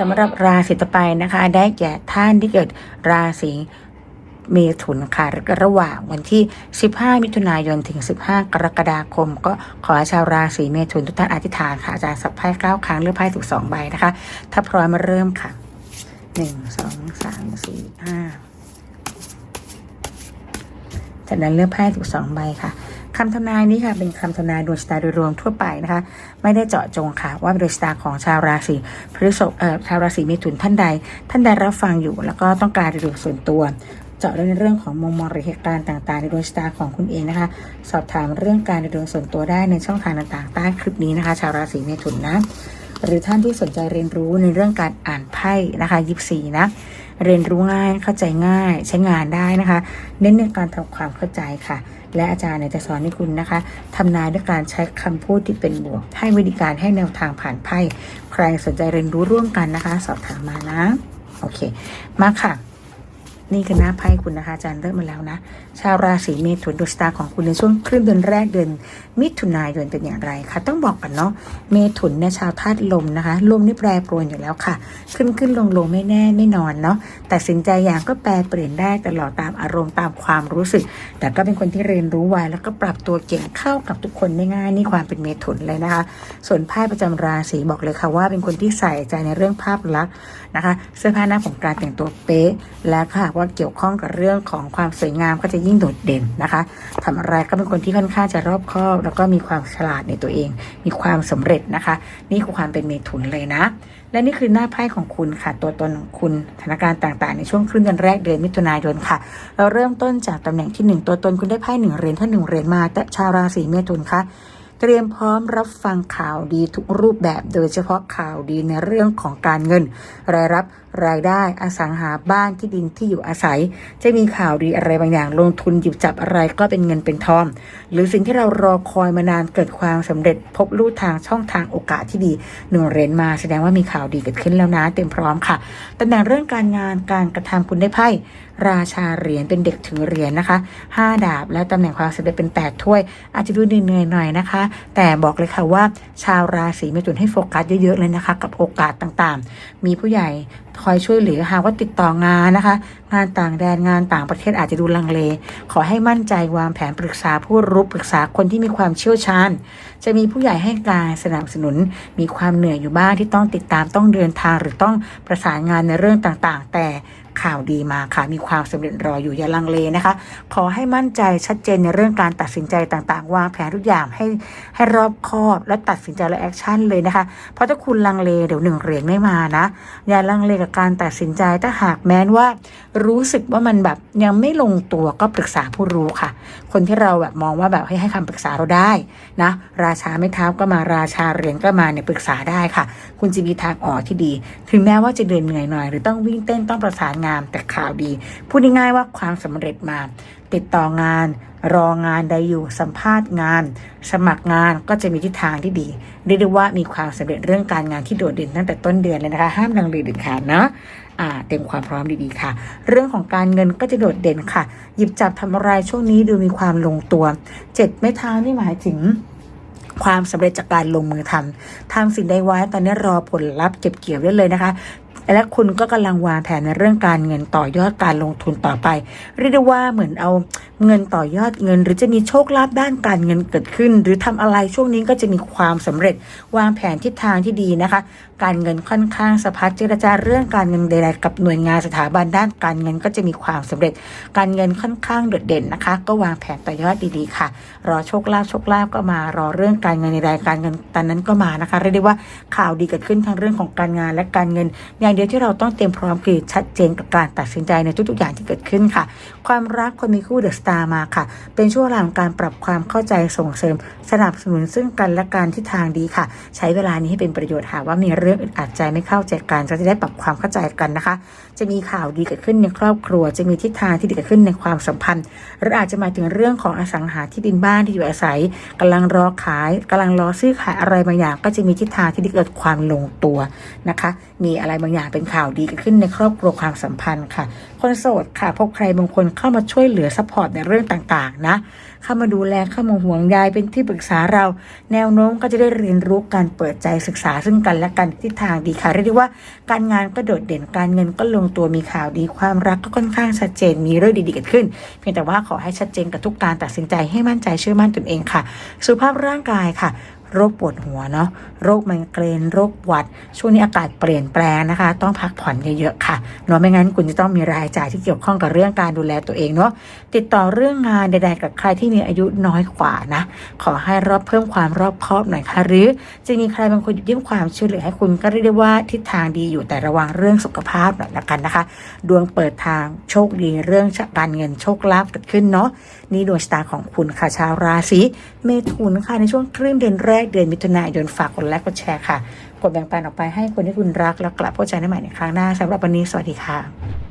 สำหรับราศีต่อไปนะคะ ได้แก่ท่านที่เกิดราศีเมถุนค่ะระหว่างวันที่ 15 มิถุนายนถึง 15 กรกฎาคม ก็ขอชาวราศีเมถุนทุกท่านอธิษฐานค่ะอาจารย์สับไพ่เก้าครั้งเลือกไพ่ถูกสองใบนะคะ ถ้าพร้อมมาเริ่มค่ะหนึ่งสองสามสี่ห้าจากนั้นเลือกไพ่ถูกสองใบค่ะ คำทำนายนี้ค่ะเป็นคำทำนายดวงชะตาโดยรวมทั่วไปนะคะ ไม่ได้เจาะจงค่ะ ว่าดวงชะตาของชาวราศีพฤษภเอ่อชาวราศีเมถุนท่านใด ท่านใดรับฟังอยู่ แล้วก็ต้องการดูส่วนตัวเจาะในเรื่องของมุมมองหรือเหตุการณ์ต่างๆ ในดวงชะตาของคุณเองนะคะ สอบถามเรื่องการในดวงส่วนตัวได้ในช่องทางต่างๆใต้คลิปนี้นะคะ ชาวราศีเมถุนนะ หรือท่านที่สนใจเรียนรู้ในเรื่องการอ่านไพ่นะคะยิบสีนะ เรียนรู้ง่ายเข้าใจง่ายใช้งานได้นะคะ เน้นในการทำความเข้าใจค่ะ และอาจารย์จะสอนให้คุณนะคะทำนายด้วยการใช้คำพูดที่เป็นบวก ให้วิธีการให้แนวทางผ่านไพ่ ใครสนใจเรียนรู้ร่วมกันนะคะ สอบถามมานะ โอเค มาค่ะ นี่คือหน้าไพ่คุณนะคะอาจารย์เริ่มมาแล้วนะ ชาวราศีเมถุนดวงชะตาของคุณในช่วงครึ่งเดือนแรกเดือนมิถุนายนเป็นอย่างไรคะต้องบอกกันเนาะเมถุนเนี่ยชาวธาตุลมนะคะ ลมนี่แปรปรวนอยู่แล้วค่ะ ขึ้นขึ้นลงลงไม่แน่ไม่นอนเนาะแต่สินใจอย่างก็แปรเปลี่ยนได้ตลอดตามอารมณ์ตามความรู้สึก แต่ก็เป็นคนที่เรียนรู้ไวแล้วก็ปรับตัวเก่งเข้ากับทุกคนได้ง่ายนี่ความเป็นเมถุนเลยนะคะ ส่วนไพ่ประจำราศีบอกเลยค่ะว่า เป็นคนที่ใส่ใจในเรื่องภาพลักษณ์นะคะ เสื้อผ้าหน้าผมการแต่งตัวเป๊ะและค่ะว่าเกี่ยวข้องกับเรื่องของความสวยงามก็จะยิ่งโดดเด่นนะคะทำอะไรก็เป็นคนที่ค่อนข้างจะรอบคอบแล้วก็มีความฉลาดในตัวเอง มีความสำเร็จนะคะ นี่คือความเป็นเมถุนเลยนะ และนี่คือหน้าไพ่ของคุณค่ะ ตัวตนของคุณสถานการณ์ต่างๆ ในช่วงครึ่งเดือนแรกเดือนมิถุนายนค่ะ เราเริ่มต้นจากตำแหน่งที่หนึ่งตัวตนคุณได้ไพ่หนึ่งเหรียญถ้าหนึ่งเหรียญมาแต่ชาวราศีเมถุนค่ะเตรียมพร้อมรับฟังข่าวดีทุกรูปแบบ โดยเฉพาะข่าวดีในเรื่องของการเงิน รายรับรายได้อสังหาบ้านที่ดินที่อยู่อาศัย จะมีข่าวดีอะไรบางอย่าง ลงทุนหยิบจับอะไรก็เป็นเงินเป็นทอง หรือสิ่งที่เรารอคอยมานานเกิดความสำเร็จ พบลู่ทางช่องทางโอกาสที่ดีหนึ่งเรียญมาแสดงว่ามีข่าวดีเกิดขึ้นแล้วนะ เต็มพร้อมค่ะตำแหน่งเรื่องการงานการกระทำคุณได้ไพ่ราชาเหรียญเป็นเด็กถือเหรียญนะคะห้าดาบ และตำแหน่งความสำเร็จเป็นแปดถ้วย อาจจะดูเหนื่อยหน่อยนะคะ แต่บอกเลยค่ะว่า ชาวราศีเมถุนให้โฟกัสเยอะๆเลยนะคะ กับโอกาสต่างๆ มีผู้ใหญ่คอยช่วยเหลือหากว่าติดต่องานนะคะ งานต่างแดนงานต่างประเทศอาจจะดูลังเล ขอให้มั่นใจวางแผนปรึกษาผู้รู้ปรึกษาคนที่มีความเชี่ยวชาญ จะมีผู้ใหญ่ให้การสนับสนุน มีความเหนื่อยอยู่บ้างที่ต้องติดตามต้องเดินทางหรือต้องประสานงานในเรื่องต่างๆ แต่ ข่าวดีมาค่ะ มีความสำเร็จรออยู่อย่าลังเลนะคะ ขอให้มั่นใจชัดเจนในเรื่องการตัดสินใจต่างๆ วางแผนทุกอย่างให้ให้รอบคอบและตัดสินใจและแอคชั่นเลยนะคะ เพราะถ้าคุณลังเลเดี๋ยวหนึ่งเหรียญไม่มานะ อย่าลังเลกับการตัดสินใจถ้าหากแม้นว่า รู้สึกว่ามันแบบยังไม่ลงตัวก็ปรึกษาผู้รู้ค่ะ คนที่เราแบบมองว่าแบบให้ให้คำปรึกษาเราได้นะ ราชาไม่เท้าก็มาราชาเหรียญก็มาเนี่ยปรึกษาได้ค่ะ คุณจะมีทางออกที่ดี ถึงแม้ว่าจะเดินเหนื่อยหน่อย หรือต้องวิ่งเต้นต้องประสานงานแต่ข่าวดี พูดง่ายๆว่าความสำเร็จมา ติดต่องาน รองานใดอยู่สัมภาษณ์งาน สมัครงานก็จะมีทิศทางที่ดีเรียกได้ว่ามีความสำเร็จเรื่องการงานที่โดดเด่นตั้งแต่ต้นเดือนเลยนะคะ ห้ามลังเลเด็ดขาดเนาะอ่าเต็มความพร้อมดีๆค่ะ เรื่องของการเงินก็จะโดดเด่นค่ะ หยิบจับทำอะไรช่วงนี้ดูมีความลงตัวเจ็ดไม้เท้านี่หมายถึงความสำเร็จจากการลงมือทำทำสิ่งใดไว้ตอนนี้รอผลลัพธ์เก็บเกี่ยวได้เลยนะคะและคุณก็กำลังวางแผนในเรื่องการเงินต่อยอดการลงทุนต่อไป เรียกได้ว่าเหมือนเอาเงินต่อยอดเงิน หรือจะมีโชคลาภด้านการเงินเกิดขึ้น หรือทำอะไรช่วงนี้ก็จะมีความสำเร็จวางแผนทิศทางที่ดีนะคะ การเงินค่อนข้างสะพัดเจรจาเรื่องการเงินใดๆกับหน่วยงานสถาบันด้านการเงินก็จะมีความสำเร็จ การเงินค่อนข้างโดดเด่นนะคะ ก็วางแผนต่อยอดดีๆค่ะ รอโชคลาภโชคลาภก็มารอเรื่องการเงินในรายการเงินตอนนั้นก็มานะคะเรียกได้ว่าข่าวดีเกิดขึ้นทั้งเรื่องของการงานและการเงินอย่างเดียวที่เราต้องเตรียมพร้อมคือชัดเจนกับการตัดสินใจในทุกๆอย่างที่เกิดขึ้นค่ะ ความรักคนมีคู่เดอะสตาร์มาค่ะ เป็นช่วงเวลาของการปรับความเข้าใจส่งเสริม สนับสนุนซึ่งกันและการที่ทางดีค่ะ ใช้เวลานี้ให้เป็นประโยชน์หากว่ามีเรื่องอึดอัดใจไม่เข้าใจกันก็จะได้ปรับความเข้าใจกันนะคะ จะมีข่าวดีเกิดขึ้นในครอบครัว จะมีทิศทางที่ดีเกิดขึ้นในความสัมพันธ์ หรืออาจจะหมายถึงเรื่องของอสังหาที่ดินบ้านที่อยู่อาศัยกำลังรอขายกำลังรอซื้อขายอะไรบางอย่าง ก็จะมีทิศทางที่ดีเกิดความลงตัวนะคะ มีอะไรบางอย่างเป็นข่าวดีเกิดขึ้นในครอบครัวความสัมพันธ์ค่ะ คนโสดค่ะ พบใครบางคนเข้ามาช่วยเหลือซัพพอร์ตในเรื่องต่างๆ นะ เข้ามาดูแลเข้ามาห่วงใยเป็นที่ปรึกษาเรา แนวโน้มก็จะได้เรียนรู้การเปิดใจศึกษาซึ่งกันและกันทิศทางดีค่ะเรียกได้ว่า การงานก็โดดเด่นการเงินก็ลงตัวมีข่าวดีความรักก็ค่อนข้างชัดเจนมีเรื่องดีๆเกิดขึ้น เพียงแต่ว่าขอให้ชัดเจนกับทุกการตัดสินใจให้มั่นใจเชื่อมั่นตนเองค่ะ สุขภาพร่างกายค่ะ โรคปวดหัวเนาะโรคไมเกรนโรคหวัด ช่วงนี้อากาศเปลี่ยนแปลงนะคะ ต้องพักผ่อนเยอะๆค่ะเนาะไม่งั้นคุณจะต้องมีรายจ่ายที่เกี่ยวข้องกับเรื่องการดูแลตัวเองเนาะติดต่อเรื่องงานใดๆกับใครที่มีอายุน้อยกว่านะขอให้รอบเพิ่มความรอบคอบหน่อยค่ะ หรือจะมีใครบางคนยื่นความช่วยเหลือให้คุณก็เรียกได้ว่าทิศทางดีอยู่แต่ระวังเรื่องสุขภาพหน่อยละกันนะคะ ดวงเปิดทางโชคดีเรื่องการเงินโชคลาภเกิดขึ้นเนาะนี่ดวงชะตาของคุณค่ะชาวราศีเมถุนค่ะในช่วงครึ่งเดือนแรกเดือนมิถุนายนฝากกดไลค์กดแชร์ค่ะ กดแบ่งปันออกไปให้คนที่คุณรักแล้วกลับพบกันใหม่ในครั้งหน้าสำหรับวันนี้สวัสดีค่ะ